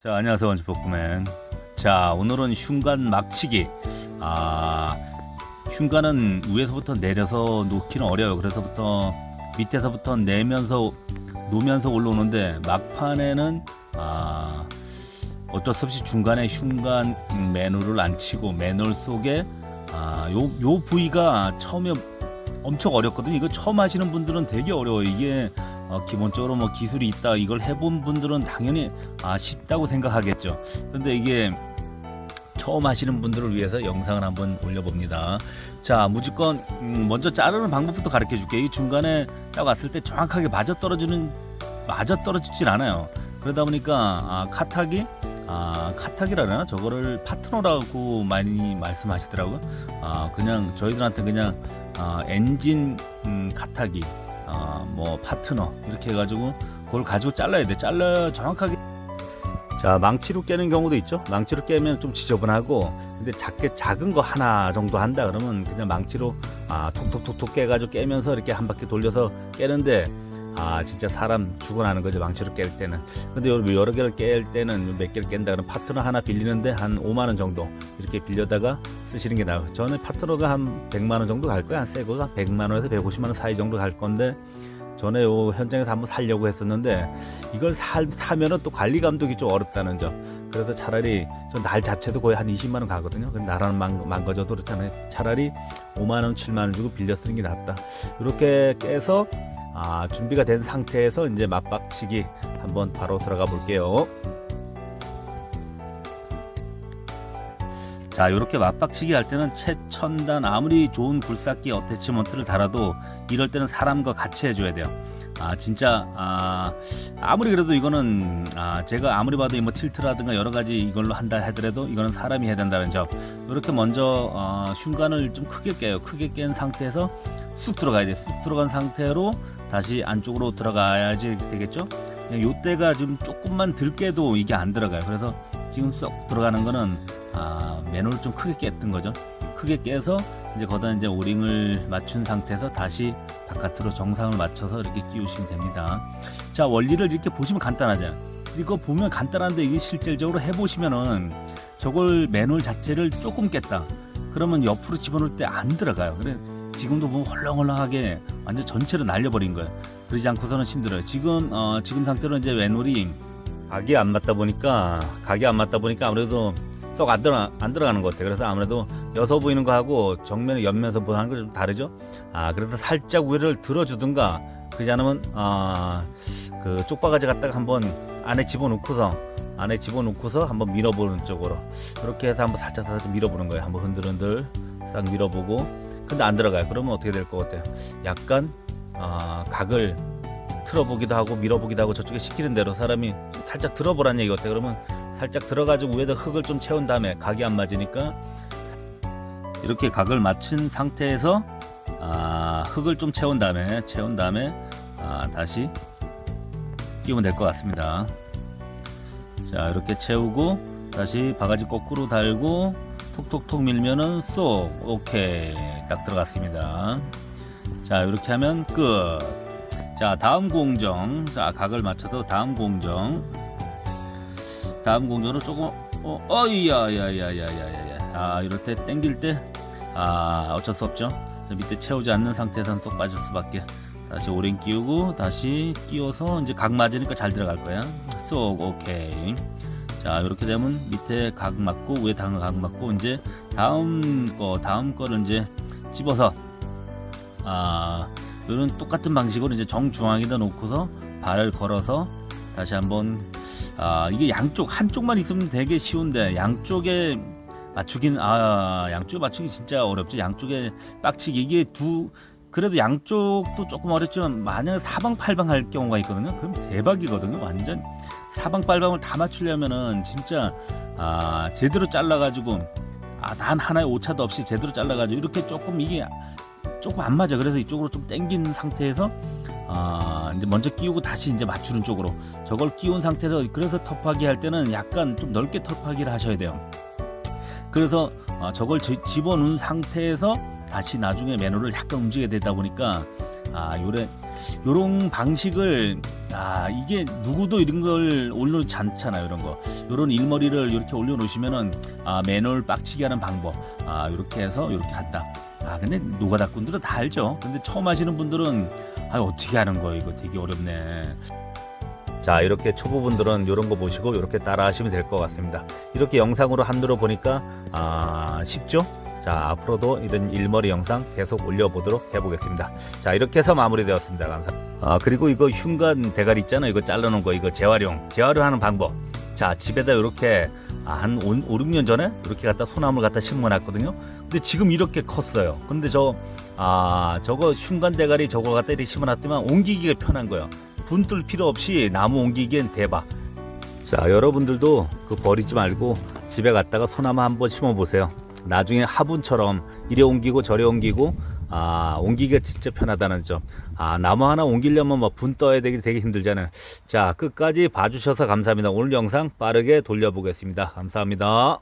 자, 안녕하세요. 원주볶음맨. 자, 오늘은 흉간 막치기. 아, 흉간은 위에서부터 내려서 놓기는 어려워요. 그래서부터 밑에서부터 내면서 놓으면서 올라오는데 막판에는 아, 어쩔 수 없이 중간에 흉간 맨홀을 안 치고 맨홀 속에 아, 요, 요 부위가 처음에 엄청 어렵거든요. 이거 처음 하시는 분들은 되게 어려워요. 이게 어, 기본적으로 뭐 기술이 있다 이걸 해본 분들은 당연히 아 쉽다고 생각하겠죠. 근데 이게 처음 하시는 분들을 위해서 영상을 한번 올려봅니다. 자, 무조건 음, 먼저 자르는 방법부터 가르쳐 줄게요. 이 중간에 딱 왔을 때 정확하게 맞아 떨어지는 맞아 떨어지질 않아요. 그러다 보니까 아, 카탁이 아, 그러나 저거를 파트너라고 많이 말씀하시더라고요. 아, 그냥 저희들한테 그냥 아, 엔진 음, 카탁이 아, 뭐 파트너 이렇게 해가지고 그걸 가지고 잘라야 돼. 잘라 정확하게. 자 망치로 깨는 경우도 있죠. 망치로 깨면 좀 지저분하고 근데 작게 작은 거 하나 정도 한다 그러면 그냥 망치로 아 톡톡톡톡 깨가지고 깨면서 이렇게 한 바퀴 돌려서 깨는데 아 진짜 사람 죽어나는 거죠 망치로 깰 때는. 근데 여러, 개를 깰 때는 몇 개를 깬다 그러면 파트너 하나 빌리는데 한 5만 원 정도 이렇게 빌려다가 쓰시는 게 나아요. 저는 파트너가 한 100만 원 정도 갈 거야. 새 거가 100만 원에서 150만 원 사이 정도 갈 건데 전에 요 현장에서 한번 살려고 했었는데 이걸 사, 사면은 또 관리 감독이 좀 어렵다는 점. 그래서 차라리 저 날 자체도 거의 한 20만 원 가거든요. 근데 나라는 망, 망가져도 그렇잖아요. 차라리 5만 원 7만 원 주고 빌려 쓰는 게 낫다. 이렇게 깨서 아, 준비가 된 상태에서 이제 맞박치기 한번 바로 들어가 볼게요. 자, 이렇게 맞박치기 할 때는 최첨단 아무리 좋은 굴삭기 어태치먼트를 달아도 이럴 때는 사람과 같이 해줘야 돼요. 아, 진짜 아, 아무리 그래도 이거는 아, 제가 아무리 봐도 이뭐 틸트라든가 여러 가지 이걸로 한다 하더라도 이거는 사람이 해야 된다는 점. 이렇게 먼저 어, 흉관을 좀 크게 깨요. 크게 깬 상태에서 쑥 들어가야 돼. 쑥 들어간 상태로 다시 안쪽으로 들어가야지 되겠죠? 요때가 좀 조금만 들 깨도 이게 안 들어가요. 그래서 지금 쏙 들어가는 거는 아, 맨홀을 좀 크게 깼던 거죠. 크게 깨서 이제 거기다 이제 오링을 맞춘 상태에서 다시 바깥으로 정상을 맞춰서 이렇게 끼우시면 됩니다. 자, 원리를 이렇게 보시면 간단하잖아요. 이거 보면 간단한데 이게 실질적으로 해보시면은 저걸 맨홀 자체를 조금 깼다. 그러면 옆으로 집어넣을 때 안 들어가요. 그래 지금도 보면 헐렁헐렁하게 완전 전체로 날려버린 거예요. 그러지 않고서는 힘들어요. 지금 어, 지금 상태로 이제 왼홀이 각이 안 맞다 보니까 각이 안 맞다 보니까 아무래도 쏙안 들어 안 들어가는 것 같아요. 그래서 아무래도 여서 보이는 거 하고 정면에 옆면서 보는 거좀 다르죠. 아 그래서 살짝 위를 들어주든가 그러지 않으면 아그 쪽바가지 갖다가 한번 안에 집어넣고서 안에 집어넣고서 한번 밀어보는 쪽으로 이렇게 해서 한번 살짝 살짝 밀어보는 거예요. 한번 흔들흔들 싹 밀어보고 근데 안 들어가요. 그러면 어떻게 될 것 같아요? 약간 아, 각을 틀어보기도 하고 밀어보기도 하고 저쪽에 시키는 대로 사람이 살짝 들어보라는 얘기 같아요. 그러면 살짝 들어가지고 위에다 흙을 좀 채운 다음에 각이 안 맞으니까 이렇게 각을 맞춘 상태에서 아, 흙을 좀 채운 다음에 채운 다음에 아, 다시 끼우면 될 것 같습니다. 자 이렇게 채우고 다시 바가지 거꾸로 달고 톡톡톡 밀면은 쏙. 오케이. 딱 들어갔습니다. 자 이렇게 하면 끝자 다음 공정. 자 각을 맞춰서 다음 공정. 다음 공정으로 조금 어 어이야야야야야야 아 이럴 때 땡길 때 아 어쩔 수 없죠. 자, 밑에 채우지 않는 상태에서는 쏙 빠질 수밖에. 다시 오링 끼우고 다시 끼워서 이제 각 맞으니까 잘 들어갈 거야. 쏙. 오케이 자 이렇게 되면 밑에 각 맞고 위에 각 맞고 이제 다음 거 다음 거를 이제 집어서 아 이런 똑같은 방식으로 이제 정중앙에다 놓고서 발을 걸어서 다시 한번 아 이게 양쪽 한쪽만 있으면 되게 쉬운데 양쪽에 맞추기는 아 양쪽에 맞추기 진짜 어렵죠. 양쪽에 빡치기. 이게 두 그래도 양쪽도 조금 어렵지만 만약에 사방팔방 할 경우가 있거든요. 그럼 대박이거든요 완전. 사방팔방을 다 맞추려면은 진짜 아 제대로 잘라가지고 아 단 하나의 오차도 없이 제대로 잘라가지고 이렇게 조금 이게 조금 안 맞아. 그래서 이쪽으로 좀 당긴 상태에서 아 이제 먼저 끼우고 다시 이제 맞추는 쪽으로. 저걸 끼운 상태에서 그래서 텁하기 할 때는 약간 좀 넓게 텁하기를 하셔야 돼요. 그래서 아, 저걸 지- 집어넣은 상태에서 다시 나중에 매너를 약간 움직여야 되다 보니까 아 요래 요런 방식을 아 이게 누구도 이런 걸 올려놓지 않잖아요 이런 거. 요런 일머리를 이렇게 올려놓으시면은 아 매놀 빡치게 하는 방법 아 이렇게 해서 이렇게 한다. 아 근데 노가다꾼들은 다 알죠. 근데 처음 하시는 분들은 아 어떻게 하는 거예요 이거 되게 어렵네. 자 이렇게 초보분들은 이런 거 보시고 이렇게 따라 하시면 될 것 같습니다. 이렇게 영상으로 한누로 보니까 아 쉽죠 자 앞으로도 이런 일머리 영상 계속 올려보도록 해보겠습니다. 자 이렇게 해서 마무리되었습니다. 감사합니다. 아 그리고 이거 흉간 대가리 있잖아요 이거 잘라놓은 거 이거 재활용. 재활용하는 방법. 자 집에다 이렇게 아, 한 5, 6년 전에 이렇게 갖다 소나무를 갖다 심어놨거든요. 근데 지금 이렇게 컸어요. 근데 저 아 저거 흉간 대가리 저거 갖다 이렇게 심어놨더만 옮기기가 편한 거예요 분뜰 필요 없이 나무 옮기기엔 대박. 자 여러분들도 그 버리지 말고 집에 갔다가 소나무 한번 심어 보세요 나중에 화분처럼 이래 옮기고 저래 옮기고 아 옮기기가 진짜 편하다는 점 아 나무 하나 옮기려면 뭐분 떠야 되기 되게 힘들잖아요. 자 끝까지 봐주셔서 감사합니다. 오늘 영상 빠르게 돌려보겠습니다. 감사합니다